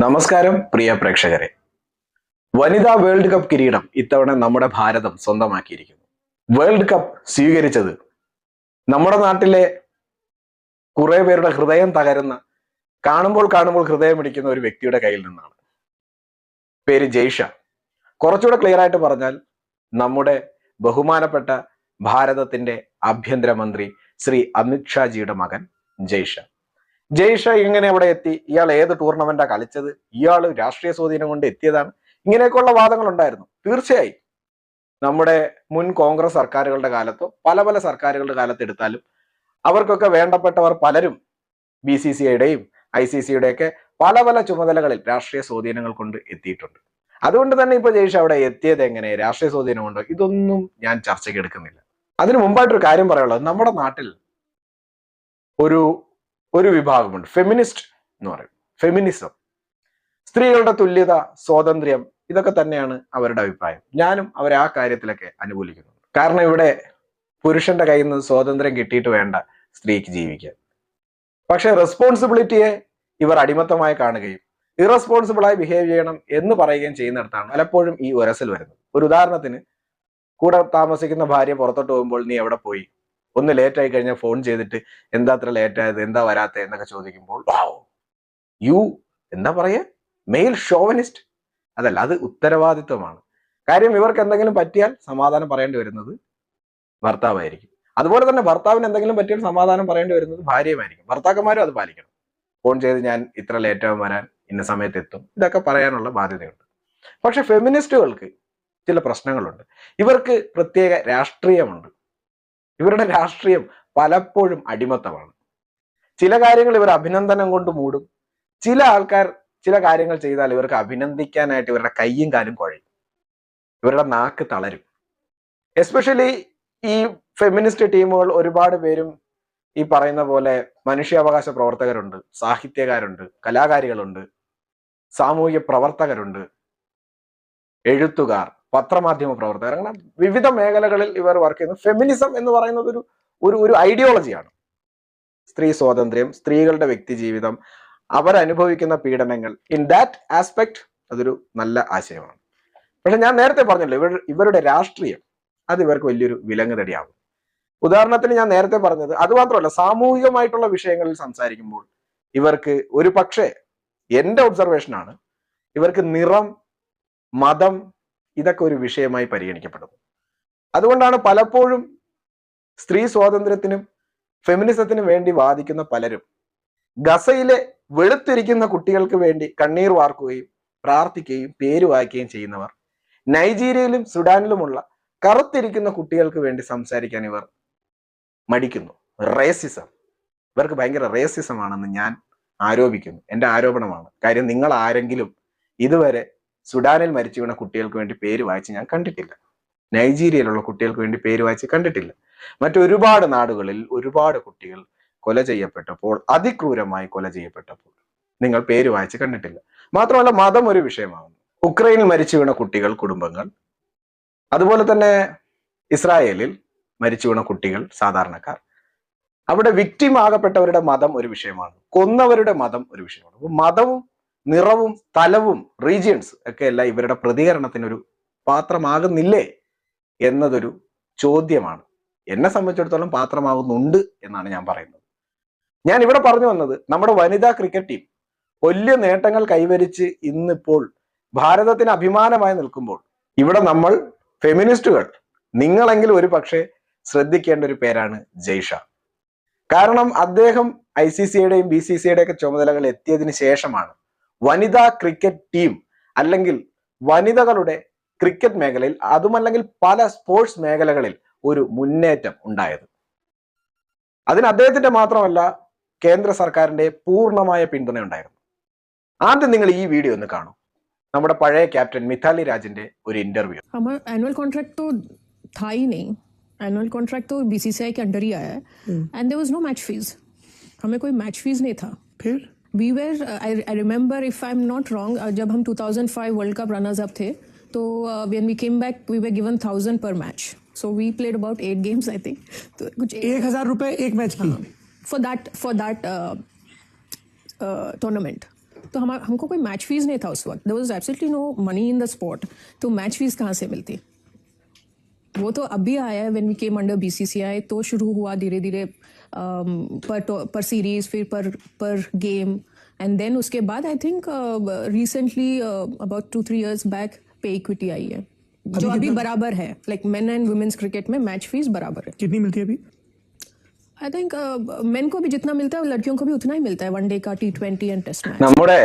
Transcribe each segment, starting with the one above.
നമസ്കാരം പ്രിയ പ്രേക്ഷകരെ. വനിതാ വേൾഡ് കപ്പ് കിരീടം ഇത്തവണ നമ്മുടെ ഭാരതം സ്വന്തമാക്കിയിരിക്കുന്നു. വേൾഡ് കപ്പ് സ്വീകരിച്ചത് നമ്മുടെ നാട്ടിലെ കുറെ പേരുടെ ഹൃദയം തകരുന്ന കാണുമ്പോൾ കാണുമ്പോൾ ഹൃദയം ഇടിക്കുന്ന ഒരു വ്യക്തിയുടെ കയ്യിൽ നിന്നാണ്. പേര് ജയ്ഷ. കുറച്ചുകൂടെ ക്ലിയർ ആയിട്ട് പറഞ്ഞാൽ നമ്മുടെ ബഹുമാനപ്പെട്ട ഭാരതത്തിന്റെ ആഭ്യന്തരമന്ത്രി ശ്രീ അമിത് ഷാജിയുടെ മകൻ ജയ്ഷ. ജയ്ഷ ഇങ്ങനെ അവിടെ എത്തി. ഇയാൾ ഏത് ടൂർണമെന്റാ കളിച്ചത്? ഇയാൾ രാഷ്ട്രീയ സ്വാധീനം കൊണ്ട് എത്തിയതാണ്. ഇങ്ങനെയൊക്കെയുള്ള വാദങ്ങൾ ഉണ്ടായിരുന്നു തീർച്ചയായും നമ്മുടെ മുൻ കോൺഗ്രസ് സർക്കാരുകളുടെ കാലത്തോ പല പല സർക്കാരുകളുടെ കാലത്ത് എടുത്താലും അവർക്കൊക്കെ വേണ്ടപ്പെട്ടവർ പലരും ബി സി സി ഐയുടെയും ഐ സി സിയുടെയൊക്കെ പല പല ചുമതലകളിൽ രാഷ്ട്രീയ സ്വാധീനങ്ങൾ കൊണ്ട് എത്തിയിട്ടുണ്ട്. അതുകൊണ്ട് തന്നെ ഇപ്പൊ ജയ്ഷ അവിടെ എത്തിയത് എങ്ങനെ? രാഷ്ട്രീയ സ്വാധീനം കൊണ്ടോ? ഇതൊന്നും ഞാൻ ചർച്ചയ്ക്ക് എടുക്കുന്നില്ല. അതിനു മുമ്പായിട്ടൊരു കാര്യം പറയുള്ളൂ നമ്മുടെ നാട്ടിൽ ഒരു ഒരു വിഭാഗമുണ്ട്. ഫെമിനിസ്റ്റ് എന്ന് പറയും. ഫെമിനിസം സ്ത്രീകളുടെ തുല്യത സ്വാതന്ത്ര്യം ഇതൊക്കെ തന്നെയാണ് അവരുടെ അഭിപ്രായം. ഞാനും അവരെ ആ കാര്യത്തിലൊക്കെ അനുകൂലിക്കുന്നു കാരണം ഇവിടെ പുരുഷന്റെ കയ്യിൽ നിന്ന് സ്വാതന്ത്ര്യം കിട്ടിയിട്ട് വേണ്ട സ്ത്രീക്ക് ജീവിക്കാൻ. പക്ഷെ റെസ്പോൺസിബിലിറ്റിയെ ഇവർ അടിമത്തമായി കാണുകയും ഇറസ്പോൺസിബിളായി ബിഹേവ് ചെയ്യണം എന്ന് പറയുകയും ചെയ്യുന്നിടത്താണ് പലപ്പോഴും ഈ ഒരസൽ വരുന്നത്. ഒരു ഉദാഹരണത്തിന് കൂടെ താമസിക്കുന്ന ഭാര്യ പുറത്തോട്ട് പോകുമ്പോൾ നീ എവിടെ പോയി? ഒന്ന് ലേറ്റ് ആയി കഴിഞ്ഞാൽ ഫോൺ ചെയ്തിട്ട് എന്താ അത്ര ലേറ്റ് ആയത് എന്താ വരാത്ത എന്നൊക്കെ ചോദിക്കുമ്പോൾ യു എന്താ പറയുക മെയിൽ ഷോവനിസ്റ്റ് അതല്ല അത് ഉത്തരവാദിത്വമാണ്. കാര്യം ഇവർക്ക് എന്തെങ്കിലും പറ്റിയാൽ സമാധാനം പറയേണ്ടി വരുന്നത് ഭർത്താവായിരിക്കും. അതുപോലെ തന്നെ ഭർത്താവിന് എന്തെങ്കിലും പറ്റിയാൽ സമാധാനം പറയേണ്ടി വരുന്നത് ഭാര്യയുമായിരിക്കും. ഭർത്താക്കന്മാരും അത് പാലിക്കണം. ഫോൺ ചെയ്ത് ഞാൻ ഇത്ര ലേറ്റ് ആവും വരാൻ ഇന്ന സമയത്ത് എത്തും. ഇതൊക്കെ പറയാനുള്ള ബാധ്യതയുണ്ട്. പക്ഷെ ഫെമിനിസ്റ്റുകൾക്ക് ചില പ്രശ്നങ്ങളുണ്ട്. ഇവർക്ക് പ്രത്യേക രാഷ്ട്രീയമുണ്ട്. ഇവരുടെ രാഷ്ട്രീയം പലപ്പോഴും അടിമത്തമാണ്. ചില കാര്യങ്ങൾ ഇവർ അഭിനന്ദനം കൊണ്ട് മൂടും. ചില ആൾക്കാർ ചില കാര്യങ്ങൾ ചെയ്താൽ ഇവർക്ക് അഭിനന്ദിക്കാനായിട്ട് ഇവരുടെ കയ്യും കാലും കുഴയും. ഇവരുടെ നാക്ക് തളരും. എസ്പെഷ്യലി ഈ ഫെമിനിസ്റ്റ് ടീമുകൾ ഒരുപാട് പേരും ഈ പറയുന്ന പോലെ മനുഷ്യാവകാശ പ്രവർത്തകരുണ്ട് സാഹിത്യകാരുണ്ട് കലാകാരികളുണ്ട് സാമൂഹിക പ്രവർത്തകരുണ്ട് എഴുത്തുകാർ പത്രമാധ്യമ പ്രവർത്തകർ അങ്ങനെ വിവിധ മേഖലകളിൽ ഇവർ വർക്ക് ചെയ്യുന്നു. ഫെമിനിസം എന്ന് പറയുന്നത് ഒരു ഒരു ഒരു ഐഡിയോളജിയാണ് സ്ത്രീ സ്വാതന്ത്ര്യം സ്ത്രീകളുടെ വ്യക്തി ജീവിതം അവരനുഭവിക്കുന്ന പീഡനങ്ങൾ. ഇൻ ദാറ്റ് ആസ്പെക്ട് അതൊരു നല്ല ആശയമാണ്. പക്ഷെ ഞാൻ നേരത്തെ പറഞ്ഞല്ലോ ഇവർ ഇവരുടെ രാഷ്ട്രീയം അത് ഇവർക്ക് വലിയൊരു വിലങ്ങുതടിയാകും ഉദാഹരണത്തിന് ഞാൻ നേരത്തെ പറഞ്ഞത് അത് മാത്രമല്ല സാമൂഹികമായിട്ടുള്ള വിഷയങ്ങളിൽ സംസാരിക്കുമ്പോൾ ഇവർക്ക് ഒരു പക്ഷേ എന്റെ ഒബ്സർവേഷനാണ് ഇവർക്ക് നിറം മതം ഇതൊക്കെ ഒരു വിഷയമായി പരിഗണിക്കപ്പെടും അതുകൊണ്ടാണ് പലപ്പോഴും സ്ത്രീ സ്വാതന്ത്ര്യത്തിനും ഫെമിനിസത്തിനും വേണ്ടി വാദിക്കുന്ന പലരും ഗസയിലെ വെളുത്തിരിക്കുന്ന കുട്ടികൾക്ക് വേണ്ടി കണ്ണീർ വാർക്കുകയും പ്രാർത്ഥിക്കുകയും പേര് വായിക്കുകയും ചെയ്യുന്നവർ നൈജീരിയയിലും സുഡാനിലുമുള്ള കറുത്തിരിക്കുന്ന കുട്ടികൾക്ക് വേണ്ടി സംസാരിക്കാൻ ഇവർ മടിക്കുന്നു. റേസിസം ഇവർക്ക് ഭയങ്കര റേസിസമാണെന്ന് ഞാൻ ആരോപിക്കുന്നു. എന്റെ ആരോപണമാണ്. കാര്യം നിങ്ങൾ ആരെങ്കിലും ഇതുവരെ സുഡാനിൽ മരിച്ചു വീണ കുട്ടികൾക്ക് വേണ്ടി പേര് വായിച്ച് ഞാൻ കണ്ടിട്ടില്ല. നൈജീരിയയിലുള്ള കുട്ടികൾക്ക് വേണ്ടി പേര് വായിച്ച് കണ്ടിട്ടില്ല. മറ്റൊരുപാട് നാടുകളിൽ ഒരുപാട് കുട്ടികൾ കൊല ചെയ്യപ്പെട്ടപ്പോൾ അതിക്രൂരമായി കൊല ചെയ്യപ്പെട്ടപ്പോൾ നിങ്ങൾ പേര് വായിച്ച് കണ്ടിട്ടില്ല. മാത്രമല്ല മതം ഒരു വിഷയമാകുന്നു ഉക്രൈനിൽ മരിച്ചു വീണ കുട്ടികൾ കുടുംബങ്ങൾ അതുപോലെ തന്നെ ഇസ്രായേലിൽ മരിച്ചു വീണ കുട്ടികൾ സാധാരണക്കാർ. അവിടെ വിക്റ്റിം ആകപ്പെട്ടവരുടെ മതം ഒരു വിഷയമാണ്. കൊന്നവരുടെ മതം ഒരു വിഷയമാണ്. മതവും നിറവും തലവും റീജിയൻസ് ഒക്കെ അല്ല ഇവരുടെ പ്രതികരണത്തിനൊരു പാത്രമാകുന്നില്ലേ എന്നതൊരു ചോദ്യമാണ്. എന്നെ സംബന്ധിച്ചിടത്തോളം പാത്രമാകുന്നുണ്ട് എന്നാണ് ഞാൻ പറയുന്നത്. ഞാൻ ഇവിടെ പറഞ്ഞു വന്നത് നമ്മുടെ വനിതാ ക്രിക്കറ്റ് ടീം വലിയ നേട്ടങ്ങൾ കൈവരിച്ച് ഇന്നിപ്പോൾ ഭാരതത്തിന് അഭിമാനമായി നിൽക്കുമ്പോൾ ഇവിടെ നമ്മൾ ഫെമിനിസ്റ്റുകൾ നിങ്ങളെങ്കിലും ഒരു പക്ഷേ ശ്രദ്ധിക്കേണ്ട ഒരു പേരാണ് ജയ്ഷ. കാരണം അദ്ദേഹം ഐ സി സിയുടെയും ബി സി സിയുടെയും ഒക്കെ ചുമതലകൾ എത്തിയതിനു ശേഷമാണ് വനിതാ ക്രിക്കറ്റ് ടീം അല്ലെങ്കിൽ വനിതകളുടെ ക്രിക്കറ്റ് മേഖലയിൽ അതുമല്ലെങ്കിൽ പല സ്പോർട്സ് മേഖലകളിൽ ഒരു മുന്നേറ്റം ഉണ്ടായത് അതിന് അദ്ദേഹത്തിന്റെ മാത്രമല്ല കേന്ദ്ര സർക്കാരിന്റെ പൂർണ്ണമായ പിന്തുണ ഉണ്ടായിരുന്നു ആദ്യം നിങ്ങൾ ഈ വീഡിയോ ഒന്ന് കാണൂ നമ്മുടെ പഴയ ക്യാപ്റ്റൻ മിഥാലി രാജിന്റെ ഒരു ഇന്റർവ്യൂ हमारा एनुअल कॉन्ट्रैक्ट तो था ही नहीं एनुअल कॉन्ट्रैक्ट तो बीसीसीआई के अंडर ही आया है and there was no match fees हमें कोई मैच फीस नहीं था फिर We were I remember if I am not wrong जब हम 2005 वर्ल्ड कप रनर्स अप थे तो when we came back we were given thousand पर match so we played about eight games I think तो कुछ एक हज़ार रुपए एक मैच की। For that for that tournament तो हम हमको कोई मैच फ़ीस नहीं था उस वक्त. There was absolutely no money in the spot तो मैच फ़ीस कहाँ से मिलती? वो तो अभी आया है when we came under BCCI तो शुरू हुआ धीरे धीरे पर पर सीरीज फिर पर पर गेम एंड देन उसके बाद I think recently about two three years back pay equity आई है जो अभी बराबर है like men and women's cricket में मैच फीस बराबर है कितनी मिलती है अभी आई थिंक मेन को भी जितना मिलता है लड़कियों को भी उतना ही मिलता है वनडे का T twenty and test match നമ്മുടെ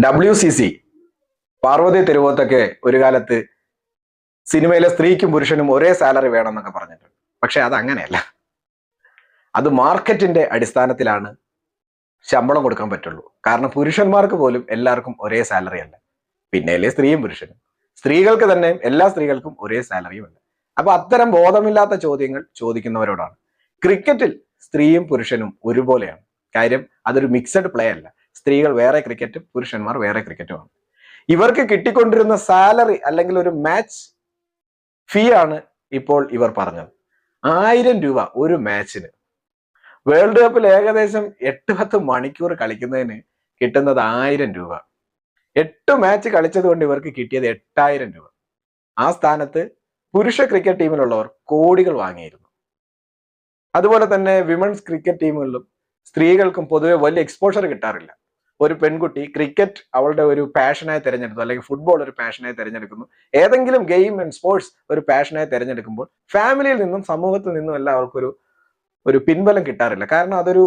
ഡബ്ല്യു സി സി പാർവതി തിരുവോത്തൊക്കെ ഒരു കാലത്ത് സിനിമയിലെ സ്ത്രീക്കും പുരുഷനും ഒരേ സാലറി വേണം എന്നൊക്കെ പറഞ്ഞിട്ടുണ്ട്. പക്ഷെ അത് അങ്ങനെയല്ല അത് മാർക്കറ്റിന്റെ അടിസ്ഥാനത്തിലാണ് ശമ്പളം കൊടുക്കാൻ പറ്റുള്ളൂ. കാരണം പുരുഷന്മാർക്ക് പോലും എല്ലാവർക്കും ഒരേ സാലറി അല്ല. പിന്നെയല്ലേ സ്ത്രീയും പുരുഷനും. സ്ത്രീകൾക്ക് തന്നെ എല്ലാ സ്ത്രീകൾക്കും ഒരേ സാലറിയും അല്ല അപ്പൊ അത്തരം ബോധമില്ലാത്ത ചോദ്യങ്ങൾ ചോദിക്കുന്നവരോടാണ്. ക്രിക്കറ്റിൽ സ്ത്രീയും പുരുഷനും ഒരുപോലെയാണ്. കാര്യം അതൊരു മിക്സഡ് പ്ലേ അല്ല. സ്ത്രീകൾ വേറെ ക്രിക്കറ്റും പുരുഷന്മാർ വേറെ ക്രിക്കറ്റുമാണ് ഇവർക്ക് കിട്ടിക്കൊണ്ടിരുന്ന സാലറി അല്ലെങ്കിൽ ഒരു മാച്ച് ഫീ ആണ് ഇപ്പോൾ ഇവർ പറഞ്ഞത്. ആയിരം രൂപ ഒരു മാച്ചിന് വേൾഡ് കപ്പിൽ ഏകദേശം എട്ട് പത്ത് മണിക്കൂർ കളിക്കുന്നതിന് കിട്ടുന്നത് ആയിരം രൂപ. എട്ട് മാച്ച് കളിച്ചത് കൊണ്ട് ഇവർക്ക് കിട്ടിയത് എട്ടായിരം രൂപ. ആ സ്ഥാനത്ത് പുരുഷ ക്രിക്കറ്റ് ടീമിലുള്ളവർ കോടികൾ വാങ്ങിയിരുന്നു. അതുപോലെ തന്നെ വിമൻസ് ക്രിക്കറ്റ് ടീമുകളിലും സ്ത്രീകൾക്കും പൊതുവെ വലിയ എക്സ്പോഷർ കിട്ടാറില്ല. ഒരു പെൺകുട്ടി ക്രിക്കറ്റ് അവളുടെ ഒരു പാഷനായി തിരഞ്ഞെടുത്തു അല്ലെങ്കിൽ ഫുട്ബോൾ ഒരു പാഷനായി തിരഞ്ഞെടുക്കുന്നു. ഏതെങ്കിലും ഗെയിം ആൻഡ് സ്പോർട്സ് ഒരു പാഷനായി തിരഞ്ഞെടുക്കുമ്പോൾ ഫാമിലിയിൽ നിന്നും സമൂഹത്തിൽ നിന്നും എല്ലാം അവർക്കൊരു ഒരു പിൻബലം കിട്ടാറില്ല. കാരണം അതൊരു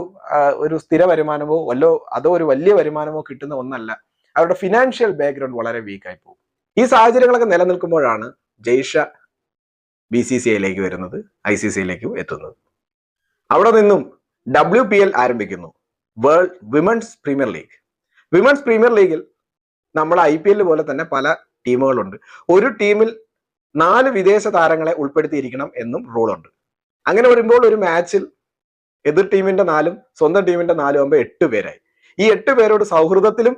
ഒരു സ്ഥിര വരുമാനമോ വല്ലോ അതോ ഒരു വലിയ വരുമാനമോ കിട്ടുന്ന ഒന്നല്ല. അവരുടെ ഫിനാൻഷ്യൽ ബാക്ക്ഗ്രൗണ്ട് വളരെ വീക്കായി പോകും. ഈ സാഹചര്യങ്ങളൊക്കെ നിലനിൽക്കുമ്പോഴാണ് ജയ്ഷ ബി സി സി ഐയിലേക്ക് വരുന്നത് ഐ സി സിയിലേക്ക് എത്തുന്നത്. അവിടെ നിന്നും ഡബ്ല്യു പി എൽ ആരംഭിക്കുന്നു world women's premier league. Women's premier ലീഗിൽ നമ്മൾ ഐ പി എല്ലിൽ പോലെ തന്നെ പല ടീമുകളുണ്ട്. ഒരു ടീമിൽ നാല് വിദേശ താരങ്ങളെ ഉൾപ്പെടുത്തിയിരിക്കണം എന്നും റൂളുണ്ട് അങ്ങനെ വരുമ്പോൾ ഒരു മാച്ചിൽ എതിർ ടീമിന്റെ നാലും സ്വന്തം ടീമിന്റെ നാലും ആകുമ്പോൾ എട്ട് പേരായി. ഈ എട്ട് പേരോട് സൗഹൃദത്തിലും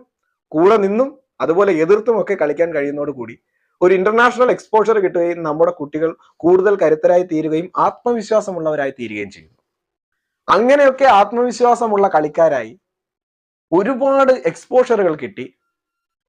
കൂടെ നിന്നും അതുപോലെ എതിർത്തും ഒക്കെ കളിക്കാൻ കഴിയുന്നതോട് കൂടി ഒരു ഇന്റർനാഷണൽ എക്സ്പോഷർ കിട്ടുകയും നമ്മുടെ കുട്ടികൾ കൂടുതൽ കരുത്തരായി തീരുകയും ആത്മവിശ്വാസമുള്ളവരായി തീരുകയും ചെയ്യുന്നു. അങ്ങനെയൊക്കെ ആത്മവിശ്വാസമുള്ള കളിക്കാരായി ഒരുപാട് എക്സ്പോഷറുകൾ കിട്ടി.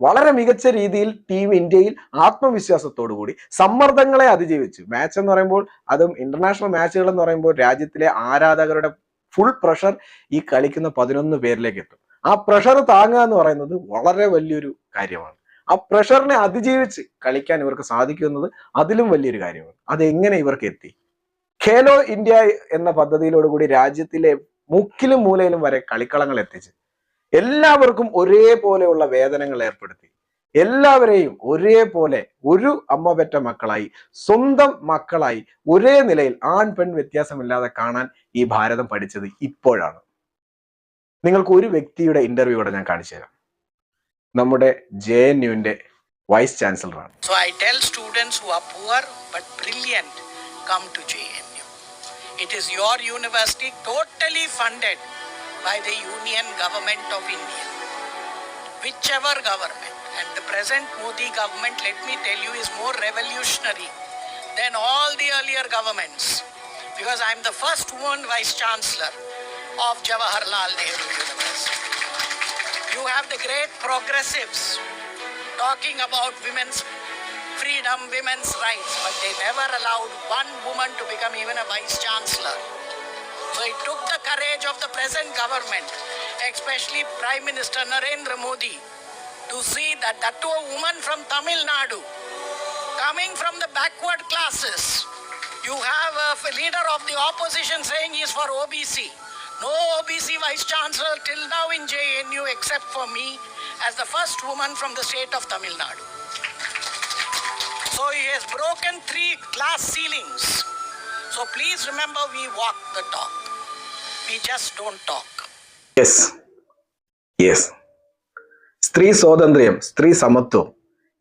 വളരെ മികച്ച രീതിയിൽ ടീം ഇന്ത്യയിൽ ആത്മവിശ്വാസത്തോടു കൂടി സമ്മർദ്ദങ്ങളെ അതിജീവിച്ചു. മാച്ച് എന്ന് പറയുമ്പോൾ അതും ഇന്റർനാഷണൽ മാച്ചുകൾ എന്ന് പറയുമ്പോൾ രാജ്യത്തിലെ ആരാധകരുടെ ഫുൾ പ്രഷർ ഈ കളിക്കുന്ന പതിനൊന്ന് പേരിലേക്ക് എത്തും. ആ പ്രഷർ താങ്ങുക എന്ന് പറയുന്നത് വളരെ വലിയൊരു കാര്യമാണ്. ആ പ്രഷറിനെ അതിജീവിച്ച് കളിക്കാൻ ഇവർക്ക് സാധിക്കുന്നത് അതിലും വലിയൊരു കാര്യമാണ്. അതെങ്ങനെ ഇവർക്ക് എത്തി? ഖേലോ ഇന്ത്യ എന്ന പദ്ധതിയിലോടുകൂടി രാജ്യത്തിലെ മുക്കിലും മൂലയിലും വരെ കളിക്കളങ്ങൾ എത്തിച്ച് എല്ലാവർക്കും ഒരേപോലെയുള്ള വേതനങ്ങൾ ഏർപ്പെടുത്തി. എല്ലാവരെയും ഒരേപോലെ ഒരു അമ്മ പെറ്റ മക്കളായി സ്വന്തം മക്കളായി ഒരേ നിലയിൽ ആൺ പെൺ വ്യത്യാസമില്ലാതെ കാണാൻ ഈ ഭാരതം പഠിച്ചത് ഇപ്പോഴാണ്. നിങ്ങൾക്ക് ഒരു വ്യക്തിയുടെ ഇന്റർവ്യൂ ഇവിടെ ഞാൻ കാണിച്ചു തരാം. നമ്മുടെ ജെ എൻ യുവിന്റെ വൈസ് ചാൻസലറാണ് JNU. It is your university totally funded. By the Union Government of India. Whichever government. And the present Modi government, let me tell you, is more revolutionary than all the earlier governments. Because I'm the first woman vice chancellor of Jawaharlal Nehru University. You have the great progressives talking about women's freedom, women's rights, but they never allowed one woman to become even a vice chancellor. So it took the courage of the present government, especially Prime Minister Narendra Modi, to see that that to a woman from Tamil Nadu, coming from the backward classes. You have a leader of the opposition saying he is for OBC. No OBC vice chancellor till now in JNU except for me as the first woman from the state of Tamil Nadu. So he has broken three glass ceilings. So please remember we walk the talk. Just don't talk. Yes yes സ്ത്രീ സ്വാതന്ത്ര്യം സ്ത്രീ സമത്വം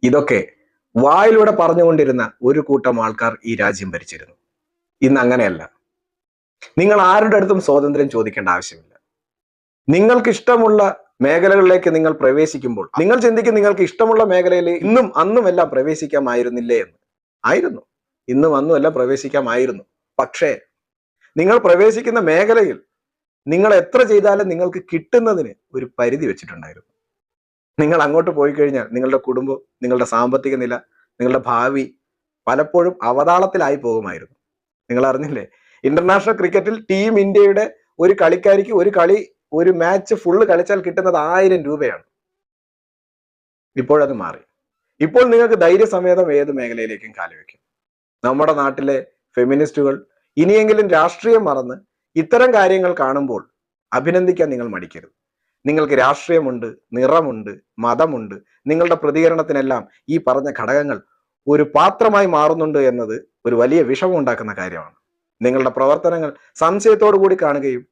ഇതൊക്കെ വായിലൂടെ പറഞ്ഞുകൊണ്ടിരുന്ന ഒരു കൂട്ടം ആൾക്കാർ ഈ രാജ്യം ഭരിച്ചിരുന്നു. ഇന്ന് അങ്ങനെയല്ല. നിങ്ങൾ ആരുടെ അടുത്തും സ്വാതന്ത്ര്യം ചോദിക്കേണ്ട ആവശ്യമില്ല. നിങ്ങൾക്ക് ഇഷ്ടമുള്ള മേഖലകളിലേക്ക് നിങ്ങൾ പ്രവേശിക്കുമ്പോൾ നിങ്ങൾ ചിന്തിക്കും നിങ്ങൾക്ക് ഇഷ്ടമുള്ള മേഖലയിൽ ഇന്നും അന്നും എല്ലാം പ്രവേശിക്കാമായിരുന്നില്ലേ എന്ന്. ആയിരുന്നു. ഇന്നും അന്നും എല്ലാം പ്രവേശിക്കാമായിരുന്നു. പക്ഷേ നിങ്ങൾ പ്രവേശിക്കുന്ന മേഖലയിൽ നിങ്ങൾ എത്ര ചെയ്താലും നിങ്ങൾക്ക് കിട്ടുന്നതിന് ഒരു പരിധി വെച്ചിട്ടുണ്ടായിരുന്നു. നിങ്ങൾ അങ്ങോട്ട് പോയി കഴിഞ്ഞാൽ നിങ്ങളുടെ കുടുംബം നിങ്ങളുടെ സാമ്പത്തിക നില നിങ്ങളുടെ ഭാവി പലപ്പോഴും അവതാളത്തിലായി പോകുമായിരുന്നു. നിങ്ങൾ അറിഞ്ഞില്ലേ? ഇന്റർനാഷണൽ ക്രിക്കറ്റിൽ ടീം ഇന്ത്യയുടെ ഒരു കളിക്കാരിക്ക് ഒരു കളി ഒരു മാച്ച് ഫുള്ള് കളിച്ചാൽ കിട്ടുന്നത് ആയിരം രൂപയാണ്. ഇപ്പോഴത് മാറി. ഇപ്പോൾ നിങ്ങൾക്ക് ധൈര്യസമേതം ഏത് മേഖലയിലേക്കും കാലുവെക്കും നമ്മുടെ നാട്ടിലെ ഫെമിനിസ്റ്റുകൾ ഇനിയെങ്കിലും രാഷ്ട്രീയം മറന്ന് ഇത്തരം കാര്യങ്ങൾ കാണുമ്പോൾ അഭിനന്ദിക്കാൻ നിങ്ങൾ മടിക്കരുത്. നിങ്ങൾക്ക് രാഷ്ട്രീയമുണ്ട് നിറമുണ്ട് മതമുണ്ട് നിങ്ങളുടെ പ്രതികരണത്തിനെല്ലാം ഈ പറഞ്ഞ ഘടകങ്ങൾ ഒരു പാത്രമായി മാറുന്നുണ്ട് എന്നത് ഒരു വലിയ വിഷമം ഉണ്ടാക്കുന്ന കാര്യമാണ്. നിങ്ങളുടെ പ്രവർത്തനങ്ങൾ സംശയത്തോടു കൂടി കാണുകയും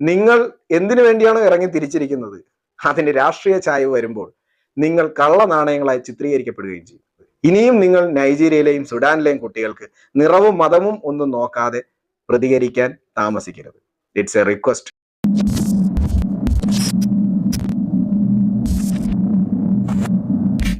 നിങ്ങൾ എന്തിനു വേണ്ടിയാണോ ഇറങ്ങി തിരിച്ചിരിക്കുന്നത്? അതിന്റെ രാഷ്ട്രീയ ചായ വരുമ്പോൾ നിങ്ങൾ കള്ള നാണയങ്ങളായി ചിത്രീകരിക്കപ്പെടുകയും ചെയ്യും. ഇനിയും നിങ്ങൾ നൈജീരിയയിലെയും സുഡാനിലെയും കുട്ടികൾക്ക് നിറവും മതവും ഒന്നും നോക്കാതെ പ്രതികരിക്കാൻ താമസിക്കരുത്. It's A request